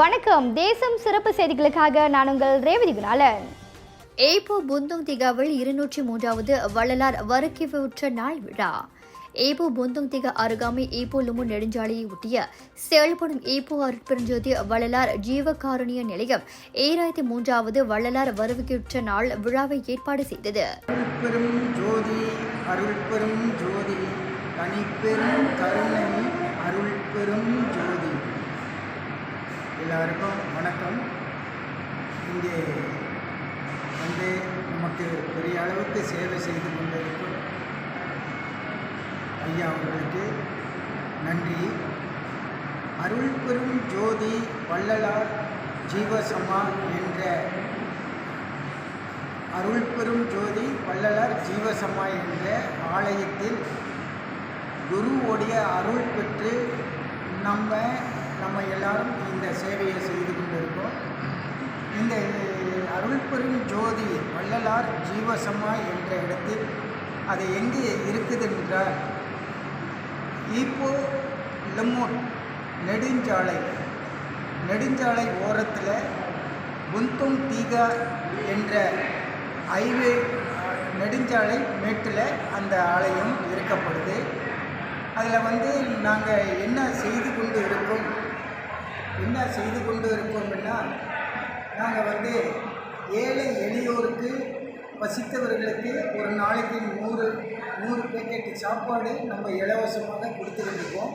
வணக்கம். தேசம் சிறப்பு செய்திகளுக்காக நான் உங்கள் ரேவதி குணாலன். ஏப்போ புந்தோங் திகாவில் இருநூற்றி மூன்றாவது வள்ளலார் வருகிவுற்ற நாள் விழா. ஏப்போ புந்தோங் திகா அருகாமை ஏப்போ லுமு நெடுஞ்சாலையை ஒட்டிய செயல்படும் ஏப்போ அருட்பெருஞ்சோதி வள்ளலார் ஜீவகாருண்ய நிலையம் ஏழாயிரத்தி மூன்றாவது வள்ளலார் வருகையுற்ற நாள் விழாவை ஏற்பாடு செய்தது. அருள்பெரும் ஜோதி அருள்பெரும் ஜோதி தனிப்பெரும் கருணை அருள்பெரும் ஜோதி எல்லாருக்கும் வணக்கம். இங்கே வந்து நமக்கு பெரிய அளவுக்கு சேவை செய்து கொண்டிருக்கும் ஐயா அவர்களுக்கு நன்றி. அருள்பெரும் ஜோதி வள்ளலார் ஜீவசமா என்ற அருள்பெரும் ஜோதி வள்ளலார் ஜீவசமா என்ற ஆலயத்தில் குருவோடைய அருள் பெற்று நம்ம நம்ம எல்லாரும் இந்த சேவையை செய்து கொண்டிருக்கோம் இந்த அருள்பெரும் ஜோதி வள்ளலார் ஜீவசமா என்ற இடத்தில் அது எங்கே இருக்குது என்றால் ஈப்போ லெமோன் நெடுஞ்சாலை நெடுஞ்சாலை ஓரத்தில் குந்தும் தீகா என்ற ஹைவே நெடுஞ்சாலை மேட்டில் அந்த ஆலயம் இருக்கப்படுது அதில் வந்து நாங்கள் என்ன செய்து கொண்டு இருக்கோம் செய்து கொண்டு இருக்கோம்னா நாங்கள் வந்து ஏழை எளியோருக்கு வசித்தவர்களுக்கு ஒரு நாளைக்கு நூறு நூறு பேக்கெட் சாப்பாடு நம்ம இலவசமாக கொடுத்துக்கிட்டு இருக்கோம்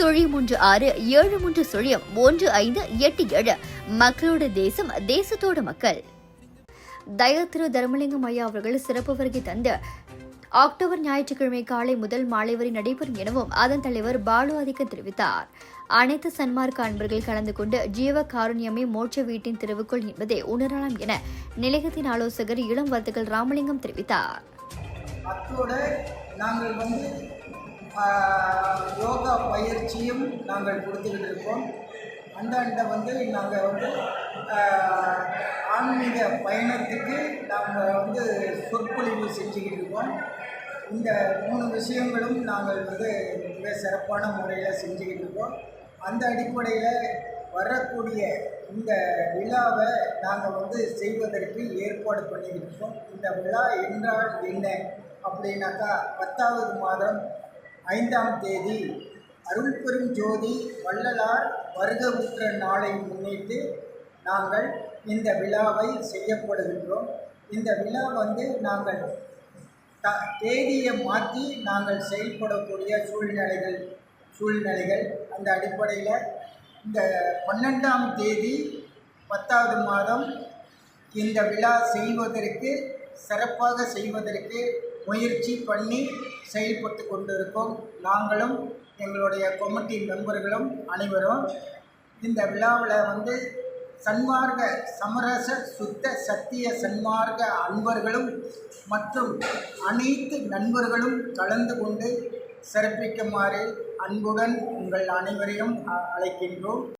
சுழியம் ஒன்று ஆறு ஏழு மூன்று சுழியம் ஒன்று ஐந்து எட்டு ஏழு. மக்களோட தேசம் தேசத்தோட மக்கள். தயா திரு தர்மலிங்கம் ஐயா அவர்கள் சிறப்பு வருகை தந்து அக்டோபர் ஞாயிற்றுக்கிழமை காலை முதல் மாலை வரை நடைபெறும் எனவும் அதன் தலைவர் பாலு ஆதிக்கம் தெரிவித்தார். அனைத்து சன்மார்க்க அன்பர்கள் கலந்து கொண்டு ஜீவ காருண்யமே மோட்ச வீட்டின் திருவுக்குள் என்பதை உணரலாம் என நிலையத்தின் ஆலோசகர் இளம் வர்த்தகர் ராமலிங்கம் தெரிவித்தார். நாங்கள் வந்து யோகா பயிற்சியும் நாங்கள் கொடுத்துக்கிட்டு இருக்கோம். அந்தாண்ட வந்து நாங்கள் வந்து ஆன்மீக பயணத்துக்கு நாங்கள் வந்து சொற்பொழிவு செஞ்சுக்கிட்டு இருக்கோம். இந்த மூணு விஷயங்களும் நாங்கள் வந்து மிக சிறப்பான முறையில் செஞ்சுக்கிட்டு இருக்கோம். அந்த அடிப்படையில் வரக்கூடிய இந்த விழாவை நாங்கள் வந்து செய்வதற்கு ஏற்பாடு பண்ணிக்கிட்டு இருக்கோம். இந்த விழா என்றால் என்ன? அப்படின்னாக்கா பத்தாவது மாதம் ஐந்தாம் தேதி அருள்பெரும் ஜோதி வள்ளலார் வருக உற்ற நாளை முன்னிட்டு நாங்கள் இந்த விழாவை செய்யப்படுகின்றோம். இந்த விழா வந்து நாங்கள் த தேதியை மாற்றி நாங்கள் செயல்படக்கூடிய சூழ்நிலைகள் சூழ்நிலைகள் அந்த அடிப்படையில் இந்த பன்னெண்டாம் தேதி பத்தாவது மாதம் இந்த விழா செய்வதற்கு சிறப்பாக செய்வதற்கு முயற்சி பண்ணி செயல்பட்டு கொண்டிருக்கோம். நாங்களும் எங்களுடைய கமிட்டி மெம்பர்களும் அனைவரும் இந்த விழாவில் வந்து சன்மார்க்க சமரச சுத்த சத்திய சன்மார்க்க அன்பர்களும் மற்றும் அனைத்து நண்பர்களும் கலந்து கொண்டு சிறப்பிக்குமாறு அன்புடன் உங்கள் அனைவரையும் அ- அழைக்கின்றோம்.